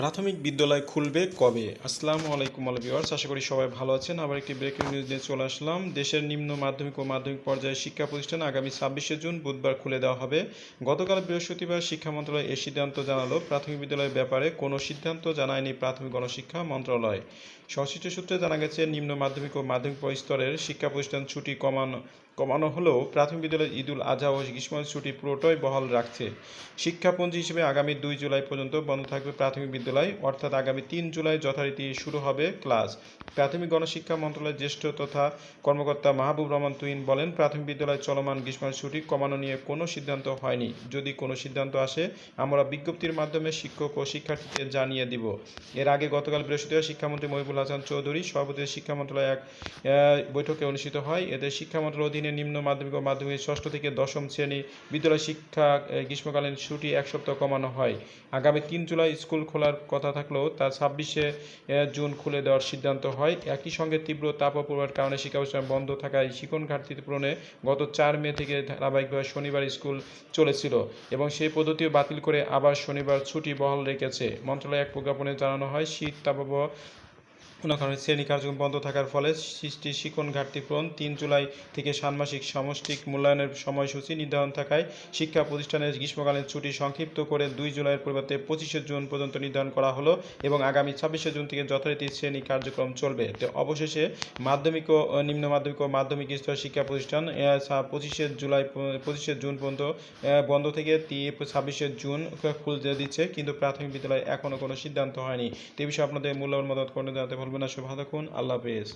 প্রাথমিক বিদ্যালয় খুলবে কবে? আসসালামু আলাইকুম আল ভিউয়ার্স। আশা করি সবাই ভালো আছেন। আবার একটি ব্রেকিং নিউজ নিয়ে চলে আসলাম। দেশের নিম্ন মাধ্যমিক ও মাধ্যমিক পর্যায়ে শিক্ষা প্রতিষ্ঠান আগামী ছাব্বিশে জুন বুধবার খুলে দেওয়া হবে। গতকাল বৃহস্পতিবার শিক্ষা মন্ত্রণালয় এই সিদ্ধান্ত জানালো, প্রাথমিক বিদ্যালয়ের ব্যাপারে কোনো সিদ্ধান্ত জানায়নি প্রাথমিক গণশিক্ষা মন্ত্রণালয়। সংশ্লিষ্ট সূত্রে জানা গেছে, নিম্ন মাধ্যমিক ও মাধ্যমিক স্তরের শিক্ষা প্রতিষ্ঠান ছুটি কমানো কমানো হলেও প্রাথমিক বিদ্যালয়ের ঈদুল আজহা ও গ্রীষ্মকালীন ছুটি পুরোটাই বহাল রাখছে। শিক্ষাপঞ্জি হিসেবে আগামী দুই জুলাই পর্যন্ত বন্ধ থাকবে প্রাথমিক বিদ্যালয় অর্থাৎ আগামী তিন জুলাই যথারীতি শুরু হবে ক্লাস। প্রাথমিক গণশিক্ষা মন্ত্রণালয়ের জ্যেষ্ঠ তথা কর্মকর্তা মাহবুব রহমান তুইন বলেন, প্রাথমিক বিদ্যালয় চলমান গ্রীষ্মকালীন ছুটি কমানো নিয়ে কোনো সিদ্ধান্ত হয়নি। যদি কোনো সিদ্ধান্ত আসে, আমরা বিজ্ঞপ্তির মাধ্যমে শিক্ষক ও শিক্ষার্থীদের জানিয়ে দিব। এর আগে গতকাল বৃহস্পতিবার শিক্ষামন্ত্রী মহিবুল হাসান চৌধুরী সভাপতি শিক্ষা মন্ত্রণালয় এক বৈঠকে অনুষ্ঠিত হয়। এতে শিক্ষা মন্ত্রণালয়ের অধীনে নিম্ন মাধ্যমিক ও মাধ্যমিক ষষ্ঠ থেকে দশম শ্রেণি বিদ্যালয় শিক্ষা গ্রীষ্মকালীন ছুটি এক সপ্তাহ কমানো হয়। আগামী তিন জুলাই স্কুল খোলার কথা থাকলেও তা ছাব্বিশে জুন খুলে দেওয়ার সিদ্ধান্ত হয়। একই সঙ্গে তীব্র তাপপ্রবাহের কারণে শিক্ষাপ্রতিষ্ঠান বন্ধ থাকায় শিক্ষণ ঘাটতি পূরণে গত চার মে থেকে ধারাবাহিকভাবে শনিবার স্কুল চলেছিল এবং সেই পদ্ধতিও বাতিল করে আবার শনিবার ছুটি বহাল রেখেছে। মন্ত্রণালয় এক প্রজ্ঞাপনে জানানো হয়, শীত তাপপ্রবাহ কোনো কারণে শ্রেণি কার্যক্রম বন্ধ থাকার ফলে সৃষ্টি শিক্ষণ ঘাটতি পূরণ। তিন জুলাই থেকে ষান্মাসিক সামষ্টিক মূল্যায়নের সময়সূচি নির্ধারণ থাকায় শিক্ষা প্রতিষ্ঠানের গ্রীষ্মকালীন ছুটি সংক্ষিপ্ত করে দুই জুলাইয়ের পরিবর্তে পঁচিশে জুন পর্যন্ত নির্ধারণ করা হলো এবং আগামী ছাব্বিশে জুন থেকে যথারীতি শ্রেণি কার্যক্রম চলবে। অবশেষে মাধ্যমিক ও নিম্ন মাধ্যমিক ও মাধ্যমিক স্তর শিক্ষা প্রতিষ্ঠান পঁচিশে জুলাই পঁচিশে জুন পর্যন্ত বন্ধ থেকে ছাব্বিশে জুন খুলতে দিচ্ছে, কিন্তু প্রাথমিক বিদ্যালয়ে এখনও কোনো সিদ্ধান্ত হয়নি। তো বিষয়ে আপনাদের মূল্যবান মতামত করে জানাতে সব ভালো থাকুন আল্লাহ হাফেজ